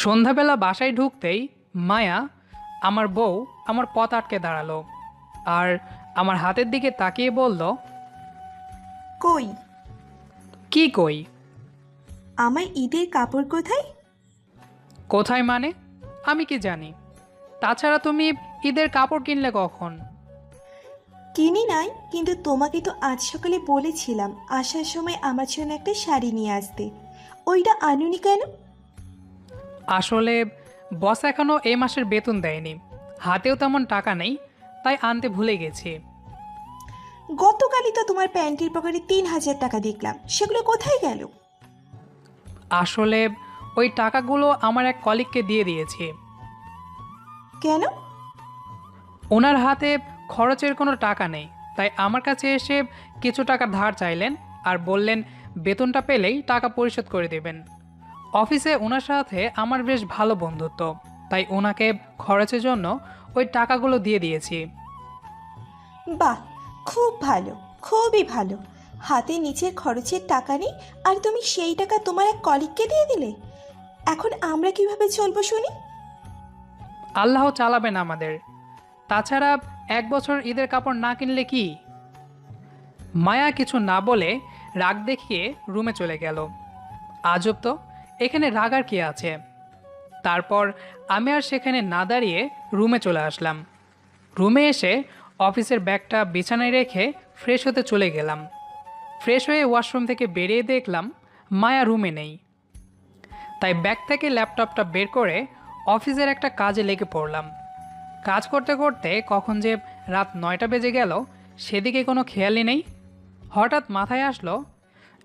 সন্ধ্যাবেলা বাসায় ঢুকতেই মায়া আমার বউ আমার পথ আটকে দাঁড়াল আর আমার হাতের দিকে তাকিয়ে বলল কই? কি কই? আমার ঈদের কাপড় কোথায়? কোথায় মানে? আমি কি জানি। তাছাড়া তুমি ঈদের কাপড় কিনলে কখন? কিনি নাই কিন্তু তোমাকে তো আজ সকালে বলেছিলাম আসার সময় আমার জন্য একটা শাড়ি নিয়ে আসতে। ওইটা আনুনি কেন? আসলে বস এখনও এই মাসের বেতন দেয়নি। হাতেও তেমন টাকা নেই তাই আনতে ভুলে গেছি। গতকালই তো তোমার প্যান্টের পকেটে তিন হাজার টাকা দেখলাম। সেগুলো কোথায় গেল? আসলে ওই টাকাগুলো আমার এক কলিগকে দিয়ে দিয়েছি। কেন? ওনার হাতে খরচের কোনো টাকা নেই তাই আমার কাছে এসে কিছু টাকা ধার চাইলেন আর বললেন বেতনটা পেলেই টাকা পরিশোধ করে দেবেন। অফিসে ওনার সাথে আমার বেশ ভালো বন্ধুত্ব তাই ওনাকে খরচের জন্য ওই টাকাগুলো দিয়ে দিয়েছি। বাহ খুব ভালো খুবই ভালো। হাতে নিচের খরচের টাকা নেই আর তুমি সেই টাকা তোমার এক কলিগকে দিয়ে দিলে? এখন আমরা কীভাবে চলবো শুনি? আল্লাহ চালাবেন আমাদের। তাছাড়া এক বছর ঈদের কাপড় না কিনলে কি? মায়া কিছু না বলে রাগ দেখিয়ে রুমে চলে গেল। আজব তো। এখানে রাগ আর কি আছে? তারপর আমি আর সেখানে না দাঁড়িয়ে রুমে চলে আসলাম। রুমে এসে অফিসের ব্যাগটা বিছানায় রেখে ফ্রেশ হতে চলে গেলাম। ফ্রেশ হয়ে ওয়াশরুম থেকে বেরিয়ে দেখলাম মায়া রুমে নেই। তাই ব্যাগ থেকে ল্যাপটপটা বের করে অফিসের একটা কাজে লেগে পড়লাম। কাজ করতে করতে কখন যে রাত নয়টা বেজে গেল, সেদিকে কোনো খেয়ালই নেই। হঠাৎ মাথায় আসলো,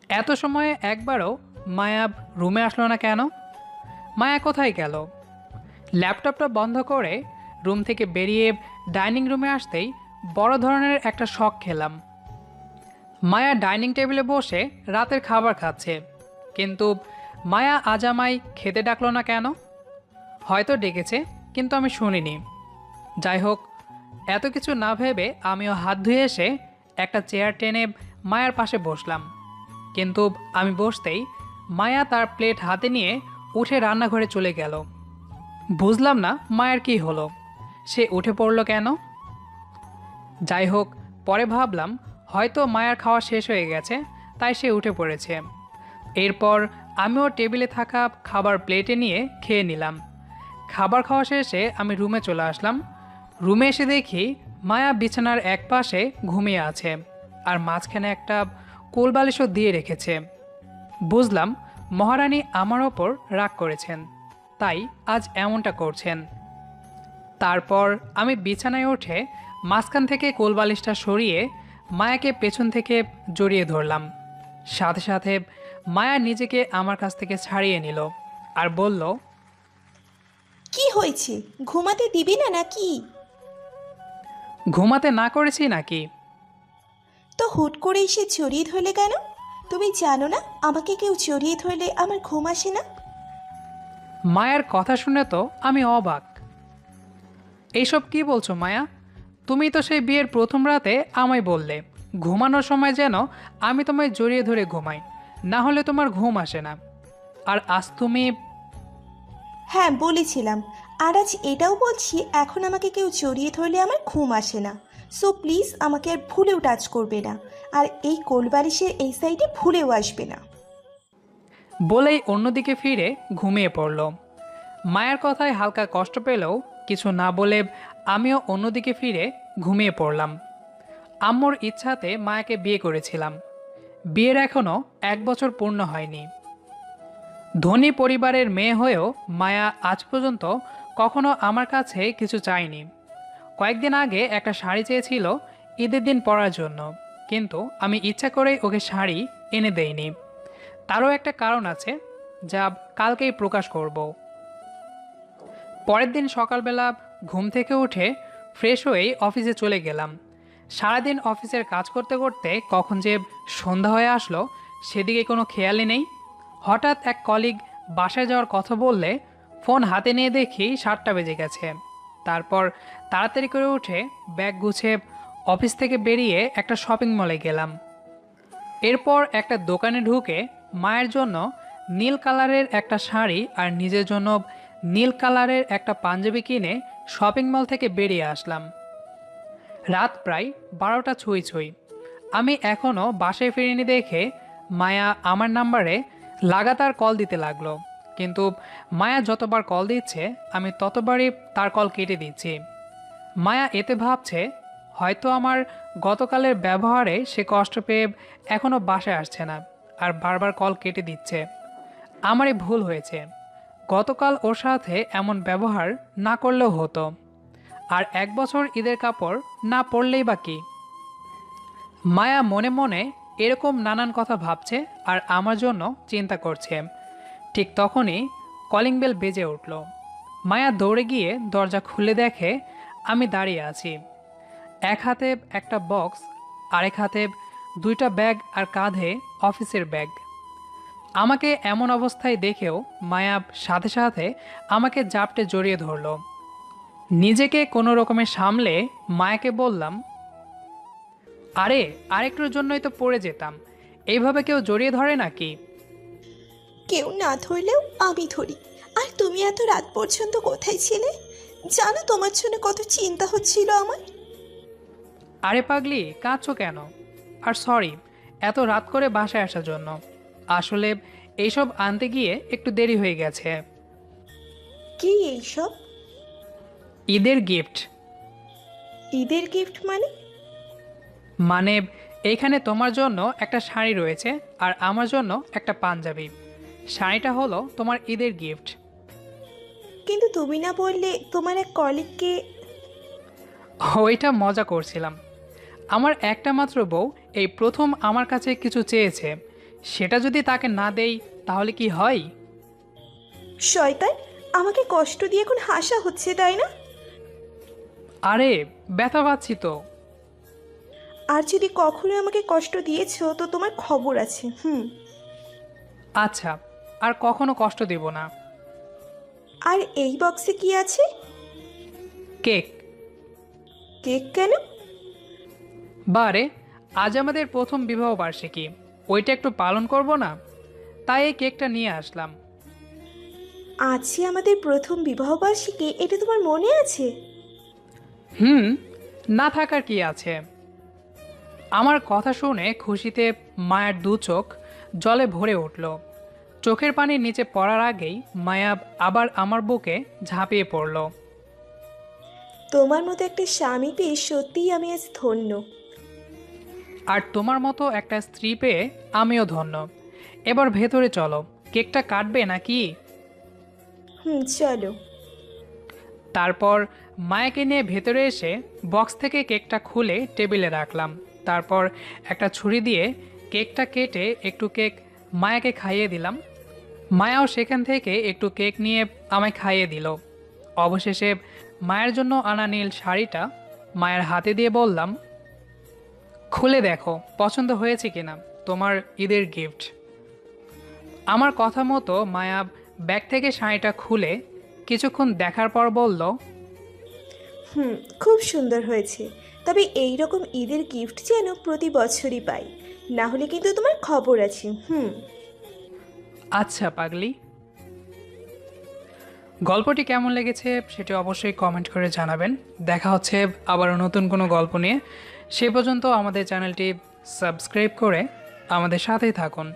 এত সময়ে একবারও মায়া রুমে আসলো না কেন? মায়া কোথায় গেল? ল্যাপটপটা বন্ধ করে রুম থেকে বেরিয়ে ডাইনিং রুমে আসতেই বড় ধরনের একটা শখ খেলাম। মায়া ডাইনিং টেবিলে বসে রাতের খাবার খাচ্ছে। কিন্তু মায়া আজ আমায় খেতে ডাকলো না কেন? হয়তো ডেকেছে, কিন্তু আমি শুনিনি। যাই হোক, এত কিছু না ভেবে আমিও হাত ধুয়ে এসে একটা চেয়ার টেনে মায়ার পাশে বসলাম। কিন্তু আমি বসতেই মায়া তার প্লেট হাতে নিয়ে উঠে রান্নাঘরে চলে গেল। বুঝলাম না মায়ের কি হলো। সে উঠে পড়ল কেন? যাই হোক, পরে ভাবলাম হয়তো মায়ের খাওয়া শেষ হয়ে গেছে, তাই সে উঠে পড়েছে। এরপর আমিও টেবিলে থাকা খাবার প্লেটে নিয়ে খেয়ে নিলাম। খাবার খাওয়া শেষে আমি রুমে চলে আসলাম। রুমে এসে দেখি মায়া বিছানার এক পাশে ঘুমিয়ে আছে, আর মাঝখানে একটা কোলবালিশও দিয়ে রেখেছে। বুঝলাম মহারানী আমার ওপর রাগ করেছেন তাই আজ এমনটা করছেন। তারপর আমি বিছানায় উঠে মাঝখান থেকে কোলবালিশটা সরিয়ে মায়াকে পেছন থেকে জড়িয়ে ধরলাম। সাথে সাথে মায়া নিজেকে আমার কাছ থেকে ছাড়িয়ে নিল আর বলল কি হয়েছে? ঘুমাতে দিবি না নাকি? ঘুমাতে না করেছি নাকি? তো হুট করে এসে জড়িয়ে ধরলে কেন? তুমি জানো না আমাকে কেউ জড়িয়ে ধরলে আমার ঘুম আসে না? মায়ার কথা শুনে তো আমি অবাক। এইসব কি বলছো মায়া? তুমি তো সেই বিয়ের প্রথম রাতে আমায় বললে ঘুমানোর সময় যেন আমি তোমায় জড়িয়ে ধরে ঘুমাই না হলে তোমার ঘুম আসে না। আর আজ তুমি হ্যাঁ বলেছিলাম। আর আজ এটাও বলছি, এখন আমাকে কেউ জড়িয়ে ধরলে আমার ঘুম আসে না। সো প্লিজ আমাকে আর ভুলেও টাচ করবে না। আর এই কোলবালিশের এই সাইডে ভুলেও আসবে না। বলেই অন্যদিকে ফিরে ঘুমিয়ে পড়ল। মায়ের কথায় হালকা কষ্ট পেলেও কিছু না বলে আমিও অন্যদিকে ফিরে ঘুমিয়ে পড়লাম। আম্মুর ইচ্ছাতে মায়াকে বিয়ে করেছিলাম। বিয়ের এখনও এক বছর পূর্ণ হয়নি। ধনী পরিবারের মেয়ে হয়েও মায়া আজ পর্যন্ত কখনো আমার কাছে কিছু চাইনি। কয়েকদিন আগে একটা শাড়ি চেয়েছিল ঈদের দিন পরার জন্য, কিন্তু আমি ইচ্ছা করেই ওকে শাড়ি এনে দেইনি। তারও একটা কারণ আছে, যা কালকেই প্রকাশ করব। পরের দিন সকালবেলা ঘুম থেকে উঠে ফ্রেশ হয়েই অফিসে চলে গেলাম। সারাদিন অফিসের কাজ করতে করতে কখন যে সন্ধ্যা হয়ে আসলো, সেদিকে কোনো খেয়ালই নেই। হঠাৎ এক কলিগ বাসায় যাওয়ার কথা বললে ফোন হাতে নিয়ে দেখি সাতটা বেজে গেছে। তারপর তাড়াতাড়ি করে উঠে ব্যাগ গুছে অফিস থেকে বেরিয়ে একটা শপিং মলে গেলাম। এরপর একটা দোকানে ঢুকে মায়ের জন্য নীল কালারের একটা শাড়ি আর নিজের জন্য নীল কালারের একটা পাঞ্জাবি কিনে শপিং মল থেকে বেরিয়ে আসলাম। রাত প্রায় বারোটা ছুঁই ছুঁই। আমি এখনও বাসায় ফিরিনি দেখে মায়া আমার নাম্বারে লাগাতার কল দিতে লাগল। কিন্তু মায়া যতবার কল দিচ্ছে, আমি ততবারই তার কল কেটে দিচ্ছি। মায়া এতে ভাবছে, হয়তো আমার গতকালের ব্যবহারে সে কষ্ট পেয়ে এখনও বাসায় আসছে না আর বারবার কল কেটে দিচ্ছে। আমারই ভুল হয়েছে। গতকাল ওর সাথে এমন ব্যবহার না করলেও হতো। আর এক বছর ঈদের কাপড় না পরলেই বা কি? মায়া মনে মনে এরকম নানান কথা ভাবছে আর আমার জন্য চিন্তা করছে। ঠিক তখনই কলিং বেল বেজে উঠল। মায়া দৌড়ে গিয়ে দরজা খুলে দেখে আমি দাঁড়িয়ে আছি। এক হাতে একটা বক্স আরেক হাতে দুইটা ব্যাগ আর কাঁধে অফিসের ব্যাগ আমাকে এমন অবস্থায় দেখেও মায়া সাথে সাথে আমাকে জাপটে জড়িয়ে ধরলো। নিজেকে কোনো রকমে সামলে মায়াকে বললাম, আরে, আরেকটুর জন্যই তো পড়ে যেতাম। এইভাবে কেউ জড়িয়ে ধরে নাকি? কেউ না ধরলেও আমি ধরি। আর তুমি এত রাত পর্যন্ত কোথায় ছিলে? জানো তোমার জন্য কত চিন্তা হচ্ছিল আমার? আরে পাগলি কাঁদছো কেন? আর সরি এত রাত করে বাসায় আসার জন্য। আসলে এইসব আনতে গিয়ে একটু দেরি হয়ে গেছে। কি এইসব? ঈদের গিফট ঈদের গিফট মানে? মানে এইখানে তোমার জন্য একটা শাড়ি রয়েছে আর আমার জন্য একটা পাঞ্জাবি। শাড়িটা হলো তোমার ঈদের গিফট কিন্তু তুমি না বললে তোমার এক কলিগকে ওইটা মজা করছিলাম। আমার একটা মাত্র বউ এই প্রথম আমার কাছে কিছু চেয়েছে। সেটা যদি তাকে না দেই তাহলে কি হয়? শয়তান আমাকে কষ্ট দিয়ে এখন হাসা হচ্ছে তাই না? আরে ব্যথা পাচ্ছি তো। আর যদি কখনো আমাকে কষ্ট দিয়েছ তো তোমার খবর আছে হুম। আচ্ছা আর কখনো কষ্ট দেব না। আর এই বক্সে কি আছে? কেক। কেক কেন? বারে আজ আমাদের প্রথম বিবাহ বার্ষিকী। ওইটা একটু পালন করব না? তাই এই কেকটা নিয়ে আসলাম। আজকে আমাদের প্রথম বিবাহবার্ষিকী এটা তোমার মনে আছে? হুম না থাকার কি আছে? আমার কথা শুনে খুশিতে মায়ের দু চোখ জলে ভরে উঠল। চোখের পানি নিচে পড়ার আগেই মায়া আবার আমার বুকে ঝাঁপিয়ে পড়ল। তোমার মতো একটা স্বামী পেয়ে সত্যিই আমি আজ ধন্য। আর তোমার মতো একটা স্ত্রী পেয়ে আমিও ধন্য। এবার ভেতরে চলো কেকটা কাটবে নাকি? হুম চলো। তারপর মায়াকে নিয়ে ভেতরে এসে বক্স থেকে কেকটা খুলে টেবিলে রাখলাম। তারপর একটা ছুরি দিয়ে কেকটা কেটে একটু কেক মায়াকে খাইয়ে দিলাম। মায়াও সেখান থেকে একটু কেক নিয়ে আমায় খাইয়ে দিল। অবশেষে মায়ের জন্য আনা নীল শাড়িটা মায়ের হাতে দিয়ে বললাম, খুলে দেখো, পছন্দ হয়েছে কিনা? তোমার ঈদের গিফট আমার কথা মতো মায়া ব্যাগ থেকে শাড়িটা খুলে কিছুক্ষণ দেখার পর বলল, হুম, খুব সুন্দর হয়েছে। তবে এই রকম ঈদের গিফট যেন প্রতি বছরই পাই। না হলে কিন্তু তোমার খবর আছে। হুম। আচ্ছা পাগলি। গল্পটি কেমন লেগেছে সেটি অবশ্যই কমেন্ট করে জানাবেন। দেখা হচ্ছে আবারও নতুন কোনো গল্প নিয়ে। সে পর্যন্ত আমাদের চ্যানেলটি সাবস্ক্রাইব করে আমাদের সাথেই থাকুন।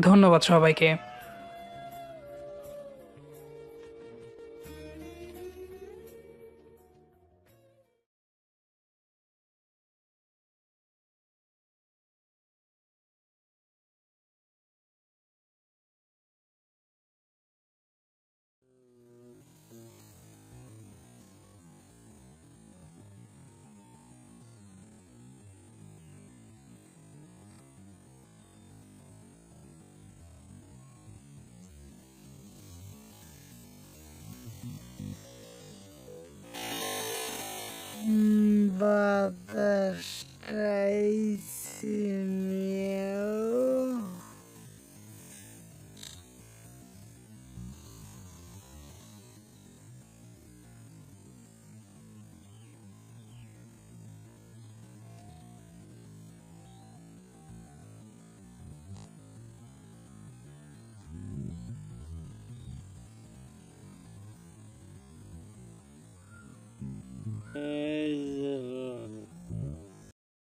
ধন্যবাদ সবাইকে। voltas para meu.